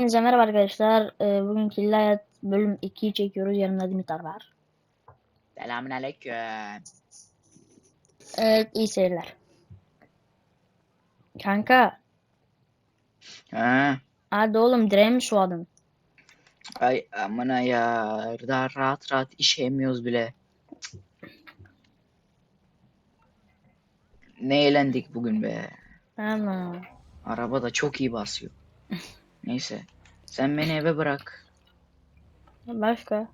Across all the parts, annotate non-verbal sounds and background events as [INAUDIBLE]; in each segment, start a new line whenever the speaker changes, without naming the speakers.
Hepinize merhaba arkadaşlar. Ee, bugün Kirli Hayat bölüm 2'yi çekiyoruz. Yanımda Dimitar var.
Selamünaleyküm.
Evet iyi seyirler. Kanka
Ha,
hadi oğlum direğe mi suadın?
ay amına ya. Daha rahat rahat işeyemiyoruz bile. Ne eğlendik bugün be.
Ama
Araba da çok iyi basıyor. [LAUGHS] Neyse. Sen beni eve bırak.
başka?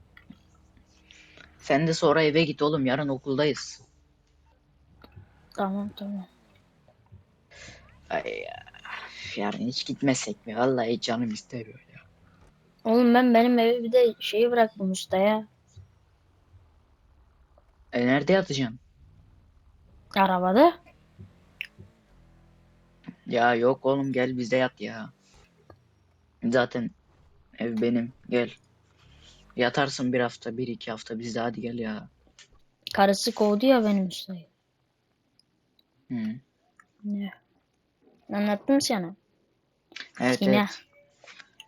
Sen de sonra eve git oğlum. Yarın okuldayız.
Tamam tamam.
Ay ya. Yarın hiç gitmesek mi? Vallahi canım istemiyor ya.
Oğlum ben benim evi bir de şeyi bıraktım ustaya.
E nerede yatacaksın?
Arabada.
Ya yok oğlum gel bizde yat ya. Zaten ev benim. Gel. Yatarsın bir hafta, bir iki hafta bizde hadi gel ya.
Karısı kovdu ya benim ustayı.
Hı.
Ne? Anlattım sana.
Evet
Yine.
evet.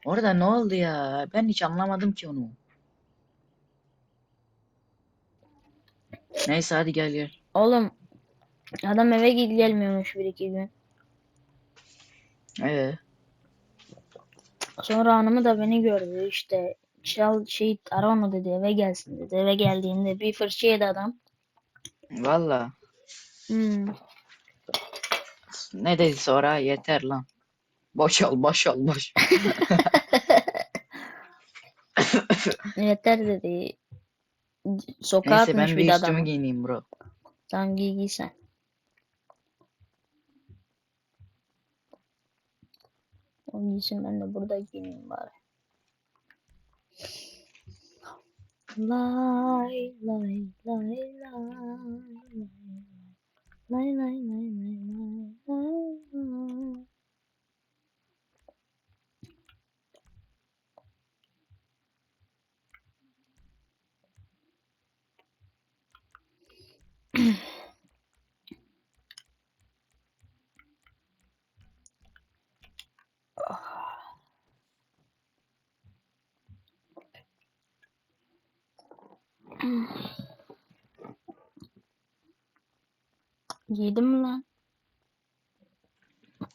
Orada ne oldu ya? Ben hiç anlamadım ki onu. Neyse hadi gel gel.
Oğlum adam eve gel gelmiyormuş bir iki gün.
Ee,
Sonra hanımı da beni gördü işte çal şey ara onu dedi eve gelsin dedi. Eve geldiğinde bir fırça yedi adam.
valla.
Hmm.
Ne dedi sonra? Yeter lan. Boş ol, [LAUGHS] boş.
Yeter dedi. Sokağa
Neyse
atmış
ben
bir
bir üstümü
adamı.
giyineyim bro.
Tamam giy giy sen. Onun için ben de burada giyineyim bari. Lay lay lay lay lay lay lay lay lay lay lay. [CLEARS THROAT] mi lan?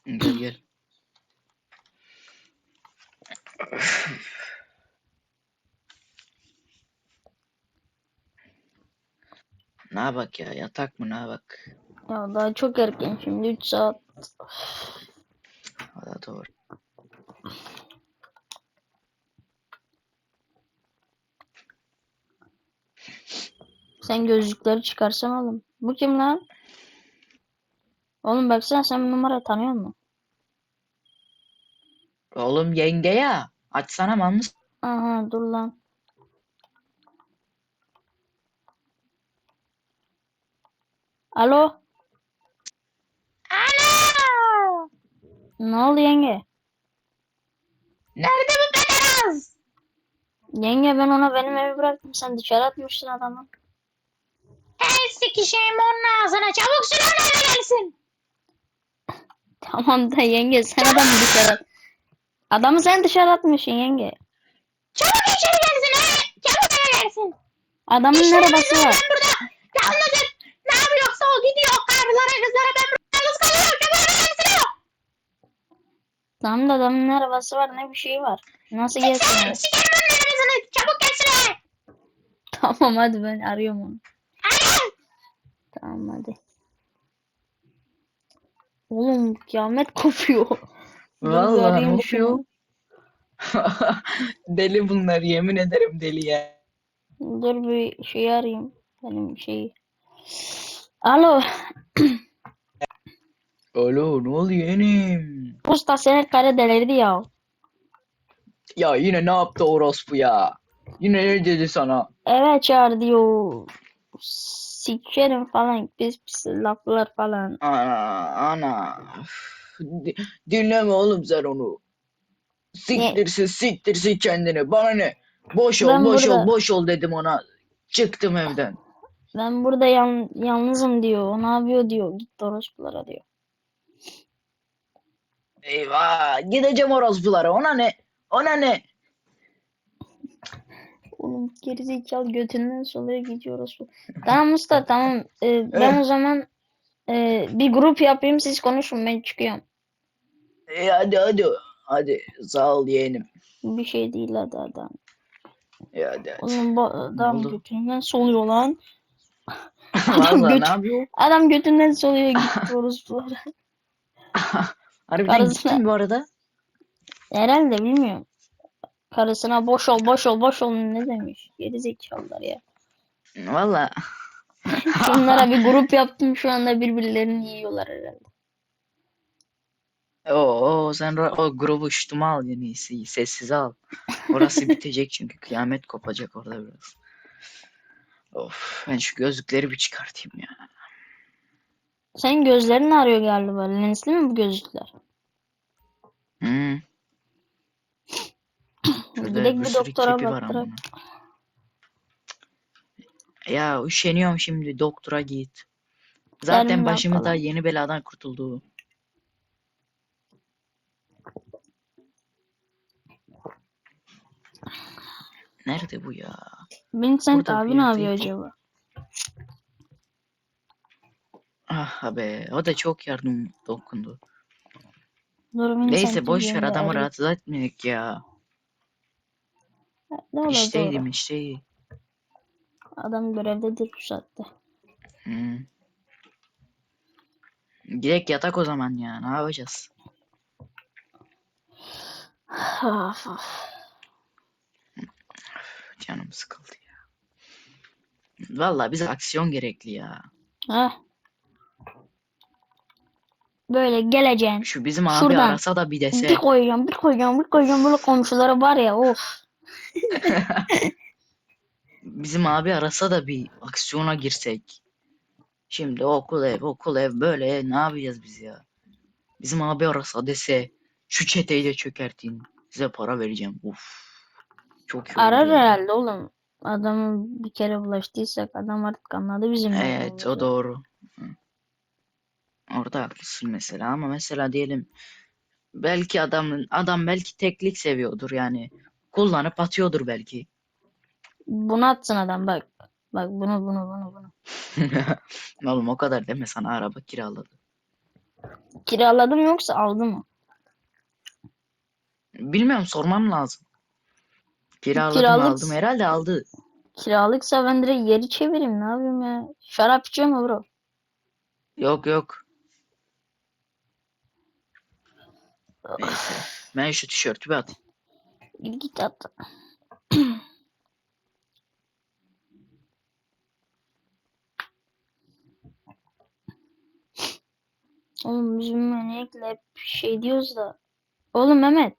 Gel gel. Ne bak ya yatak mı ne bak.
Ya daha çok erken şimdi 3 saat.
Da doğru.
Sen gözlükleri çıkarsan oğlum. Bu kim lan? Oğlum baksana sen bu numara tanıyor musun?
Oğlum yenge ya. Açsana mal mısın?
Aha dur lan. Alo?
Alo.
Ne oldu yenge?
Nerede bu pedaz?
Yenge ben ona benim evi bıraktım. Sen dışarı atmışsın adamı.
El sikişeyim onun ağzına. Çabuk onu eve gelsin.
Tamam da yenge sen adamı dışarı at. Adamı sen dışarı atmışsın yenge.
Çabuk içeri gelsin he. Çabuk eve gelsin.
Adamın ne arabası
ben
var?
burada yalnızım. Ne yapıyorsa o gidiyor karılara kızlara ben burada yalnız kalıyorum. Çabuk eve gelsin o.
Tamam da adamın arabası var ne bir şey var. Nasıl gelsin
Sen
ya?
sikerim onun arabasını. Çabuk gelsin eve.
Tamam hadi ben arıyorum onu. Tamam hadi. Oğlum kıyamet kopuyor. [LAUGHS]
Vallahi ne
şunu. [LAUGHS]
deli bunlar yemin ederim deli ya.
Dur bir şey arayayım. Benim şeyi. Alo. [CLEARS THROAT]
Alo ne oluyor yeğenim?
Posta senin kare delirdi ya.
Ya yine ne yaptı orospu ya? Yine ne dedi sana?
Eve çağır diyor. Sikerim falan pis pis laflar falan.
Ana ana. Dinleme oğlum sen onu. Siktirsin siktirsin kendini. Bana ne? Boş ol
Ben
boş
burada-
ol boş ol dedim ona. Çıktım evden.
Ben burada yan, yalnızım diyor. O ne yapıyor diyor. Git orospulara diyor.
Eyvah gideceğim orospulara ona ne? Ona ne?
Oğlum gerizekalı götünden solaya gidiyoruz. Tamam usta tamam. Ee, ben o zaman e, bir grup yapayım siz konuşun ben çıkıyorum.
E, hadi hadi. Hadi sağ ol yeğenim.
Bir şey değil hadi adam.
E, hadi hadi.
Oğlum bu adam
oldu?
götünden soluyor lan. [LAUGHS] Göt-
ne yapıyor?
Adam götünden soluyor gitti orospulara. [LAUGHS]
Harbiden
Karısına-
gitti mi bu arada?
Herhalde bilmiyorum. Karısına boş ol boş ol boş ol ne demiş. Gerizekalılar ya.
Valla.
Şunlara bir [LAUGHS] grup yaptım şu anda birbirlerini yiyorlar herhalde.
Oo, sen o grubu şutuma al en iyisi. Sessiz al. Orası [LAUGHS] bitecek çünkü kıyamet kopacak orada biraz. Of ben şu gözlükleri bir çıkartayım ya.
Senin gözlerin ağrıyor galiba. Lensli mi bu gözlükler?
Hmm.
Gidelim
bir
bir
sürü
doktora
var ama. Ya üşeniyorum şimdi doktora git. Zaten
Gelin bakalım.
da yeni beladan kurtuldu. Nerede bu ya?
Vincent
Burada
abi ne yapıyor acaba?
Ah be o da çok yardım dokundu.
Dur
Neyse boş ver adamı rahatsız etmeyek ya.
Ne olur
İşteydim
doğru.
işte.
Adam görevdedir bu saatte.
Hmm. Direkt yatak o zaman ya. Ne yapacağız?
Of, of.
Canım sıkıldı ya. Vallahi bize aksiyon gerekli ya.
Heh. Böyle geleceksin.
Şu bizim abi
Şuradan.
arasa da bir dese.
Bir koyacağım, bir koyacağım, bir koyacağım. Böyle komşuları var ya of. [LAUGHS]
Bizim abi arasa da bir aksiyona girsek. Şimdi okul ev, okul ev böyle ne yapacağız biz ya? Bizim abi arasa dese şu çeteyi de çökertin. Size para vereceğim. Uf. Çok iyi
Arar
ya.
herhalde oğlum. Adamı bir kere bulaştıysak adam artık anladı bizim
Evet o doğru. Hı. Orada haklısın mesela ama mesela diyelim belki adamın adam belki teklik seviyordur yani. Kullanıp atıyordur belki.
Bunu atsın adam bak. Bak bunu bunu bunu bunu. [LAUGHS]
Oğlum o kadar deme sana araba kiraladı.
Kiraladım yoksa aldı mı?
Bilmiyorum sormam lazım. Kiraladım
Kiralık-
aldım herhalde aldı.
Kiralıksa ben direkt geri çevireyim ne yapayım ya. Şarap içiyor mu bro?
Yok yok. Neyse. Ben şu tişörtü bir atayım.
Git git at. Oğlum bizim manyak hep şey diyoruz da. Oğlum Mehmet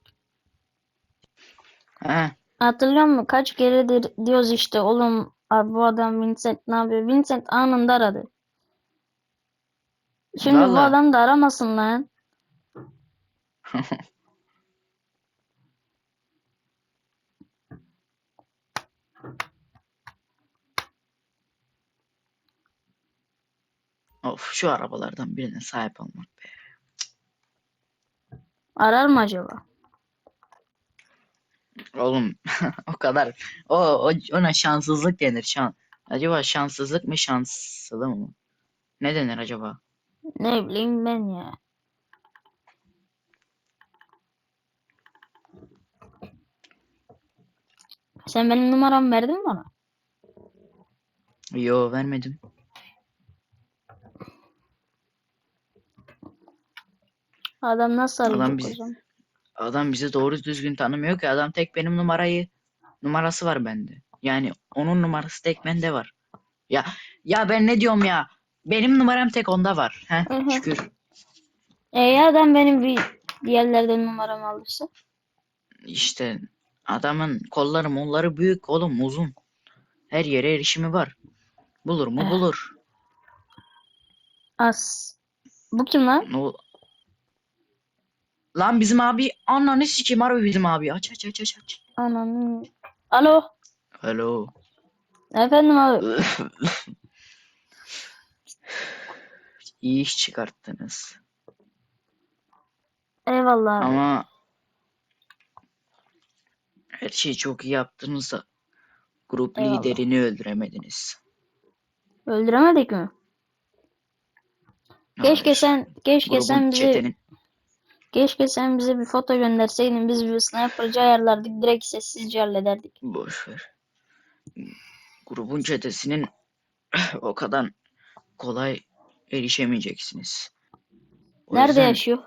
He.
hatırlıyor musun? Kaç keredir diyoruz işte oğlum abi bu adam Vincent ne yapıyor? Vincent anında aradı. Şimdi bu
Vallahi.
adam da aramasın lan. [LAUGHS]
Of şu arabalardan birine sahip olmak be.
Arar mı acaba?
Oğlum [LAUGHS] o kadar. O, o ona şanssızlık denir. Şan. Acaba şanssızlık mı şanslı mı? Ne denir acaba?
Ne bileyim ben ya. Sen benim numaramı verdin mi bana?
Yo vermedim.
Adam nasıl
Adam
arayacak
bizi-
o zaman?
Adam bizi doğru düzgün tanımıyor ki. Adam tek benim numarayı numarası var bende. Yani onun numarası tek bende var. Ya ya ben ne diyorum ya? Benim numaram tek onda var.
Hı hı.
Heh, şükür.
E ya adam benim bir yerlerden numaramı alırsa?
İşte adamın kolları molları büyük oğlum uzun. Her yere erişimi var. Bulur mu
Eh.
bulur.
As. Bu kim lan?
O... Lan bizim abi ananı sikeyim harbi bizim abi. Aç aç aç aç aç.
Ananı. Alo.
Alo.
Efendim abi. [LAUGHS]
İyi iş çıkarttınız.
Eyvallah abi.
Ama Her şeyi çok iyi yaptınız da grup
Eyvallah.
liderini öldüremediniz.
Öldüremedik mi? Keşke
Hayır.
sen keşke
Grubun
sen bize
çetenin
keşke sen bize bir foto gönderseydin biz bir sniper'cı ayarlardık direkt sessizce hallederdik.
boş ver. Grubun çetesinin [CLEARS THROAT] o kadar kolay erişemeyeceksiniz. O
Nerede
yüzden
yaşıyor?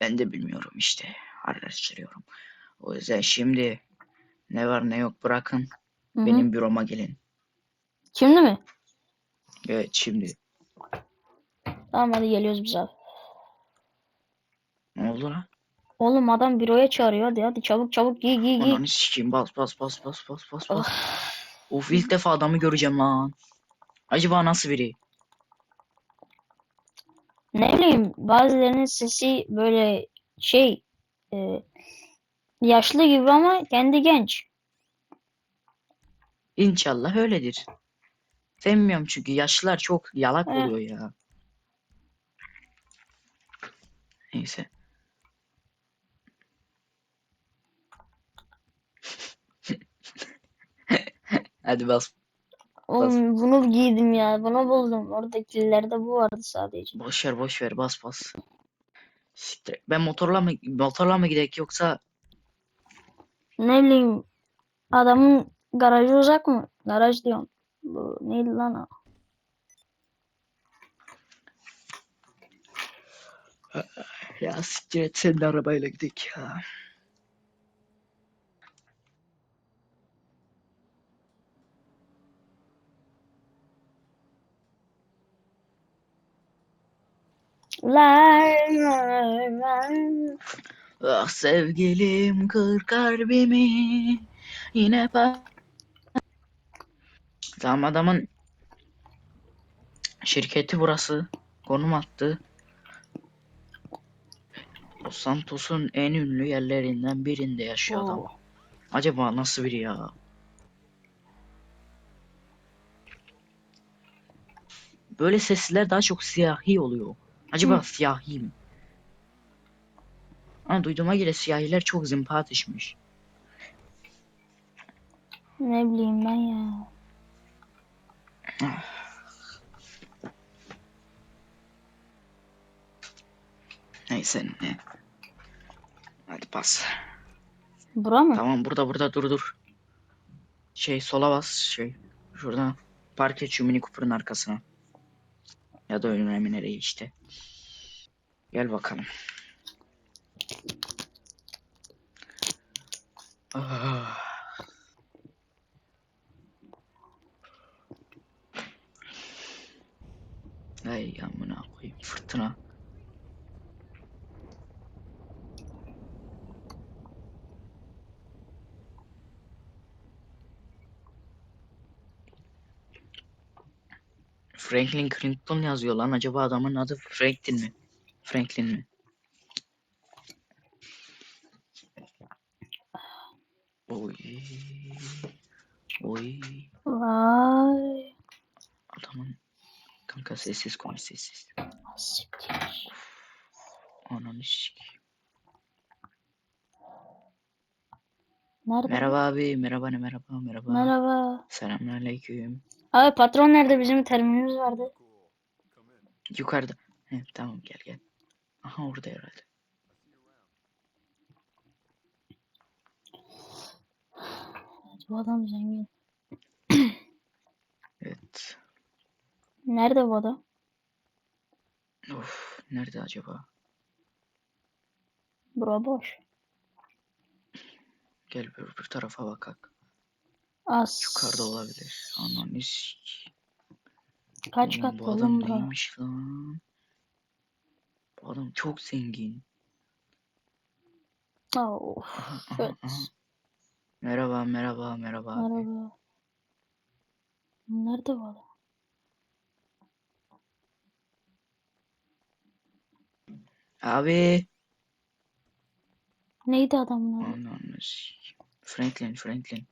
Ben de bilmiyorum işte. Araştırıyorum. O yüzden şimdi ne var ne yok bırakın.
Hı hı.
Benim büroma gelin.
Şimdi mi?
Evet şimdi.
Tamam hadi geliyoruz biz abi.
Ne oldu lan?
Oğlum adam büroya çağırıyor hadi hadi çabuk çabuk giy giy giy.
Ananı sikeyim bas bas bas bas bas bas bas.
Ah,
Of ilk defa adamı göreceğim lan. Acaba nasıl biri?
ne bileyim bazılarının sesi böyle şey e, yaşlı gibi ama kendi genç.
İnşallah öyledir. Sevmiyorum çünkü yaşlılar çok yalak
He.
oluyor ya. Neyse. [LAUGHS] Hadi bas.
Oğlum bunu giydim ya bunu buldum. Oradakilerde bu vardı sadece.
Boş ver boş ver bas bas. Siktir. Ben motorla mı motorla mı gidek yoksa
Ne bileyim adamın garajı uzak mı? Garaj diyorum. Bu neydi lan o?
Ya siktir et sen de arabayla gidek ya.
Lay lay lay.
Ah sevgilim kır kalbimi yine pa Tamam adamın şirketi burası. Konum attı. Los Santos'un en ünlü yerlerinden birinde yaşıyor adam.
Oo.
Acaba nasıl biri ya? Böyle sesler daha çok siyahi oluyor. Acaba
Hı.
siyahi mi? Ama duyduğuma göre siyahiler çok zımpatişmiş.
Ne bileyim ben ya.
Neyse ne. Hadi pas.
Bura mı?
Tamam burada burada dur dur. Şey sola bas şey. Şurada park et şu Mini arkasına. Ya da önüne nereye işte. Gel bakalım. Ah. Ay amına koyayım fırtına. Franklin Clinton yazıyor lan. Acaba adamın adı Franklin mi? Franklin mi? Oy. Oy.
Vay.
Adamın kanka sessiz konuş sessiz.
Siktir.
Ananı sikeyim.
Nerede?
Merhaba abi. Merhaba ne merhaba merhaba.
Merhaba.
Selamünaleyküm.
Abi patron nerede? Bizim terminimiz vardı.
Yukarıda. He, tamam gel gel. Aha orada herhalde.
Bu adam zengin. [CLEARS THROAT]
Evet.
Nerede bu adam?
Of nerede acaba?
Bura boş.
Gel bir öbür tarafa bakak.
Az.
Yukarıda olabilir. Ananı sikeyim.
Kaç
Oğlum,
kat
bu adam neymiş lan? Bu adam çok zengin.
Of.
Aha, aha,
Evet.
aha. Merhaba merhaba merhaba abi.
Merhaba. Nerede bu adam?
Abi.
Neydi adamın adı?
Ananı. Franklin Franklin.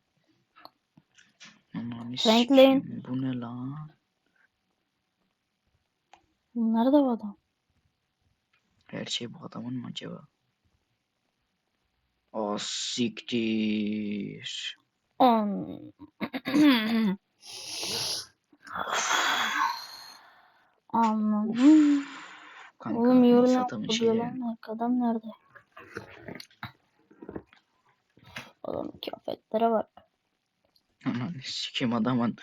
Ananı
Franklin.
sikeyim, Bu ne lan?
Nerede bu adam?
Her şey bu adamın mı acaba? Ah siktir.
On. Anladım.
Kanka
Oğlum yürü lan
adamın şeyleri-
lan. Adam nerede? Adam kıyafetlere bak.
Sikeyim adamın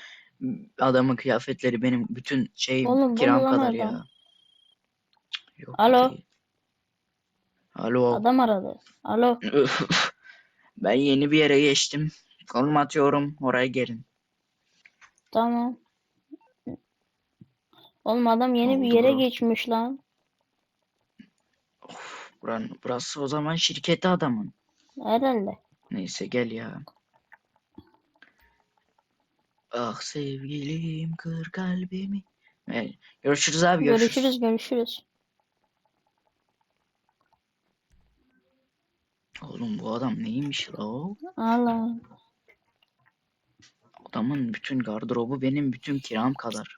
adamın kıyafetleri benim bütün şeyim
Oğlum,
kiram
lan
kadar ya. Yok,
Alo?
değil. Alo.
Adam aradı. Alo. [LAUGHS]
ben yeni bir yere geçtim. Konum atıyorum. Oraya gelin.
Tamam. Oğlum adam yeni bir
Oldu
yere
bro.
geçmiş lan.
Buranın, burası o zaman şirketi adamın.
Herhalde.
Neyse gel ya. Ah sevgilim kır kalbimi. Evet, görüşürüz abi görüşürüz.
Görüşürüz görüşürüz.
Oğlum bu adam neymiş la o?
Allah.
Adamın bütün gardırobu benim bütün kiram kadar.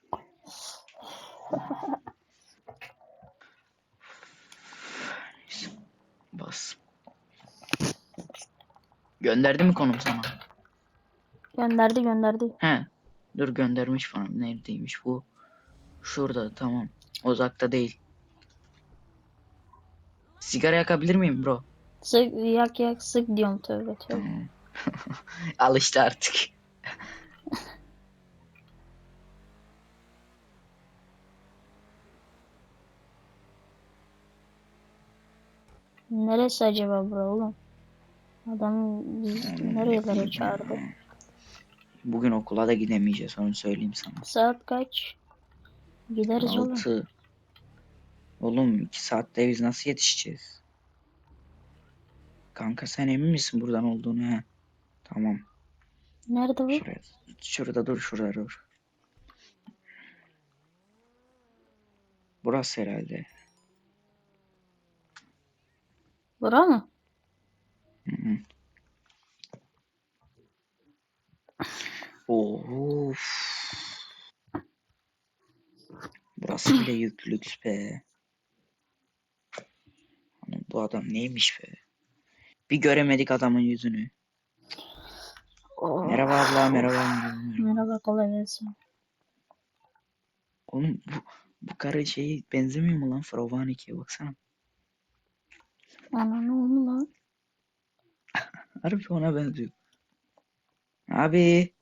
Bas. Gönderdi mi konum sana?
Gönderdi gönderdi.
He. Dur göndermiş bana. Neredeymiş bu? Şurada tamam. Uzakta değil. Sigara yakabilir miyim bro?
Sık yak yak sık diyorum tövbe tövbe.
Tamam. [LAUGHS] Al işte artık.
Neresi acaba bura oğlum? Adam bizi nerelere çağırdı?
Bugün okula da gidemeyeceğiz onu söyleyeyim sana.
Saat kaç? Gideriz oğlum.
Altı. Oğlum iki saatte biz nasıl yetişeceğiz? Kanka sen emin misin buradan olduğunu he? Tamam.
Nerede bu?
Şuraya. Şurada dur şurada dur. Burası herhalde.
Bura mı?
Hı hı. Of. Burası bile yük lüks be. Oğlum bu adam neymiş be? Bir göremedik adamın yüzünü.
Oo.
Merhaba abla, merhaba. merhaba,
kolay gelsin.
Oğlum bu, bu karı şeyi benzemiyor mu lan Frovanic'e baksana.
Ana ne oldu lan? [LAUGHS]
Harbi ona benziyor. Abi.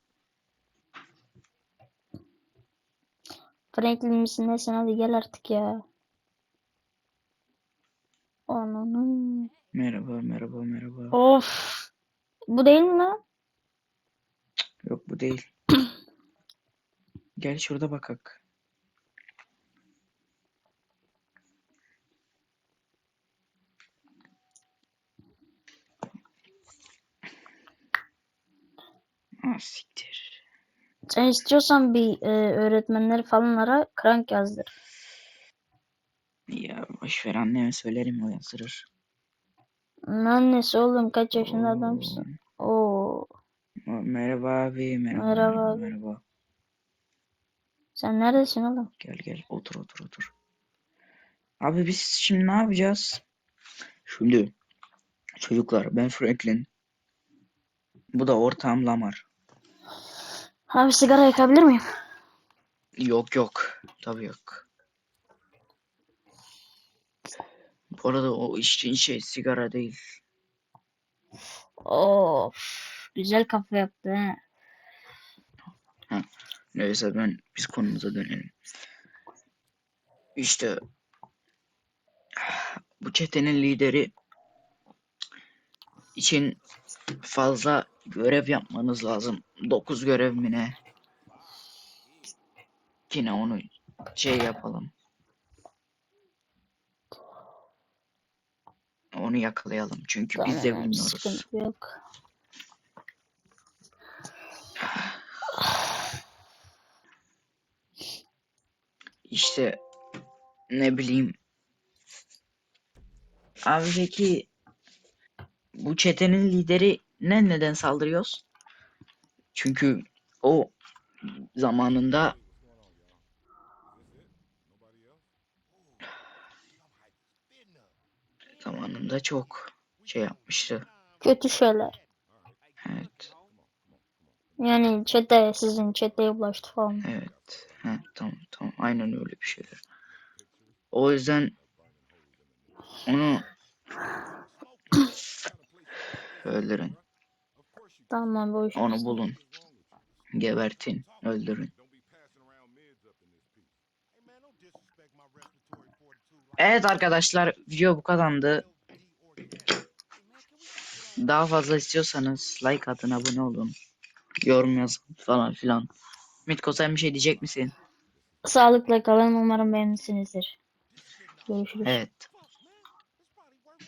Franklin misin nesin hadi gel artık ya. Ananı.
Merhaba, merhaba, merhaba.
Of. Bu değil mi lan?
Yok bu değil. Gel şurada bakak. Ah siktir.
Sen istiyorsan bir e, öğretmenleri falan ara crank yazdır.
Ya boş ver anneme söylerim o yazdırır.
Annesi oğlum kaç yaşında adamsın. Oo.
Oo, Merhaba abi, merhaba,
Merhaba
merhaba,
abi.
merhaba.
Sen neredesin oğlum?
Gel gel otur otur otur. Abi biz şimdi ne yapacağız? Şimdi çocuklar ben Franklin. Bu da ortağım Lamar.
Abi sigara yakabilir miyim?
Yok yok. Tabii yok. Bu arada o içtiğin şey sigara değil.
Of. Güzel kafa yaptı he.
Neyse ben biz konumuza dönelim. İşte bu çetenin lideri için fazla görev yapmanız lazım. 9 görev mi ne? Yine onu şey yapalım. Onu yakalayalım. Çünkü biz de
Tamam,
bilmiyoruz.
Yok.
İşte ne bileyim. Abi peki bu çetenin lideri ne neden saldırıyoruz? Çünkü o zamanında zamanında çok şey yapmıştı.
Kötü şeyler.
Evet.
Yani çete sizin çeteye ulaştı falan.
Evet. Ha, tamam tamam. Aynen öyle bir şeyler. O yüzden onu [CLEARS THROAT] öldürün.
Tamam bu iş.
Onu bulun. Gebertin. Öldürün. Evet arkadaşlar video bu kadardı. Daha fazla istiyorsanız like atın abone olun. Yorum yazın falan filan. Mitko sen bir şey diyecek misin?
Sağlıkla kalın umarım beğenmişsinizdir. Görüşürüz.
Evet.